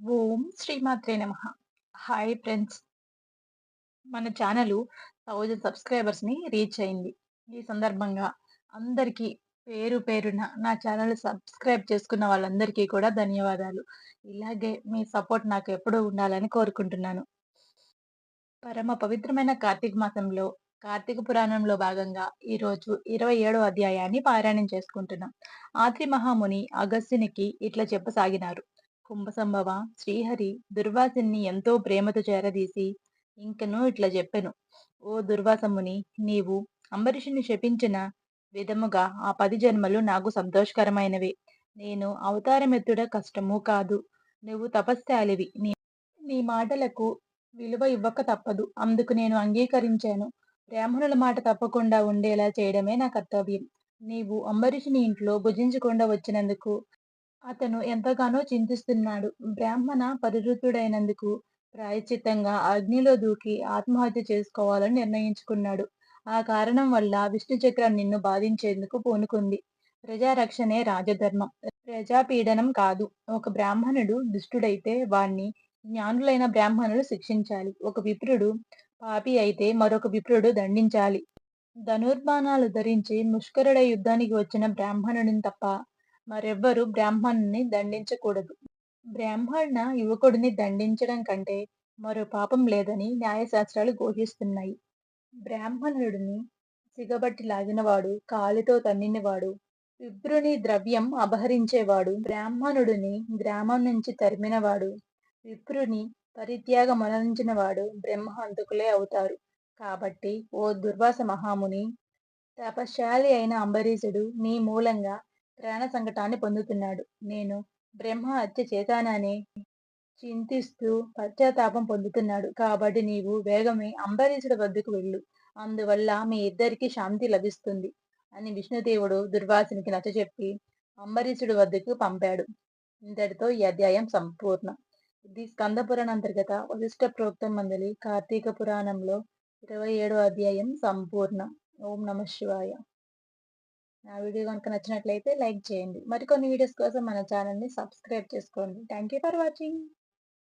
ఓం శ్రీమాత్రే నమ. Hi friends. మన ఛానల్ థౌజండ్ సబ్స్క్రైబర్స్ని రీచ్ అయింది. ఈ సందర్భంగా అందరికీ పేరు పేరున నా ఛానల్ సబ్స్క్రైబ్ చేసుకున్న వాళ్ళందరికీ కూడా ధన్యవాదాలు. ఇలాగే మీ సపోర్ట్ నాకు ఎప్పుడూ ఉండాలని కోరుకుంటున్నాను. పరమ పవిత్రమైన కార్తీక మాసంలో కార్తీక పురాణంలో భాగంగా ఈరోజు ఇరవై ఏడో అధ్యాయాన్ని పారాయణం చేసుకుంటున్నాం. ఆత్రి మహాముని అగస్త్యునికి ఇట్లా చెప్పసాగినారు. కుంభసంభవ శ్రీహరి దుర్వాసుని ఎంతో ప్రేమతో చేరదీసి ఇంకను ఇట్లా చెప్పెను. ఓ దుర్వాసముని నీవు అంబరీషుని శపించిన విధముగా ఆ పది జన్మలు నాకు సంతోషకరమైనవి. నేను అవతారమెత్తుడ కష్టము కాదు. నువ్వు తపస్శాలివి నీ నీ మాటలకు విలువ ఇవ్వక తప్పదు. అందుకు నేను అంగీకరించాను. బ్రాహ్మణుల మాట తప్పకుండా ఉండేలా చేయడమే నా కర్తవ్యం. నీవు అంబరీషుని ఇంట్లో భుజించకుండా వచ్చినందుకు అతను ఎంతగానో చింతిస్తున్నాడు. బ్రాహ్మణ పరిరుద్ధుడైనందుకు ప్రాయచిత్తంగా అగ్నిలో దూకి ఆత్మహత్య చేసుకోవాలని నిర్ణయించుకున్నాడు. ఆ కారణం వల్ల విష్ణు చక్రం నిన్ను బాధించేందుకు పూనుకుంది. ప్రజారక్షణే రాజధర్మం. ప్రజాపీడనం కాదు. ఒక బ్రాహ్మణుడు దుష్టుడైతే వాణ్ణి జ్ఞానులైన బ్రాహ్మణులు శిక్షించాలి. ఒక విప్రుడు పాపి అయితే మరొక విప్రుడు దండించాలి. ధనుర్బాణాలు ధరించి ముష్కరుడ యుద్ధానికి వచ్చిన బ్రాహ్మణుడిని తప్ప మరెవ్వరూ బ్రాహ్మణుని దండించకూడదు. బ్రాహ్మణ యువకుడిని దండించడం కంటే మరో పాపం లేదని న్యాయశాస్త్రాలు ఘోషిస్తున్నాయి బ్రాహ్మణుడిని సిగబట్టి లాగినవాడు కాలితో తన్నినవాడు విప్రుని ద్రవ్యం అపహరించేవాడు బ్రాహ్మణుడిని గ్రామం నుంచి తరిమినవాడు విప్రుని పరిత్యాగ వాడు బ్రహ్మహంతకులే అవుతారు. కాబట్టి ఓ దుర్వాస మహాముని తపశాలి అయిన అంబరీషుడు నీ మూలంగా ప్రాణ సంకటాన్ని పొందుతున్నాడు. నేను బ్రహ్మ హత్య చేశానని చింతిస్తూ పశ్చాత్తాపం పొందుతున్నాడు. కాబట్టి నీవు వేగమే అంబరీషుడి వద్దకు వెళ్ళు. అందువల్ల మీ ఇద్దరికి శాంతి లభిస్తుంది అని విష్ణుదేవుడు దుర్వాసునికి నచ్చచెప్పి అంబరీషుడి వద్దకు పంపాడు. ఇంతటితో ఈ అధ్యాయం సంపూర్ణం. ఇది స్కందపురాణ అంతర్గత వశిష్ట ప్రోక్తం మందలి కార్తీక పురాణంలో ఇరవై ఏడో అధ్యాయం సంపూర్ణం. ఓం నమ శివాయ. నా వీడియో కనుక నచ్చినట్లయితే లైక్ చేయండి. మరికొన్ని వీడియోస్ కోసం మన ఛానల్ని సబ్స్క్రైబ్ చేసుకోండి. Thank you for watching.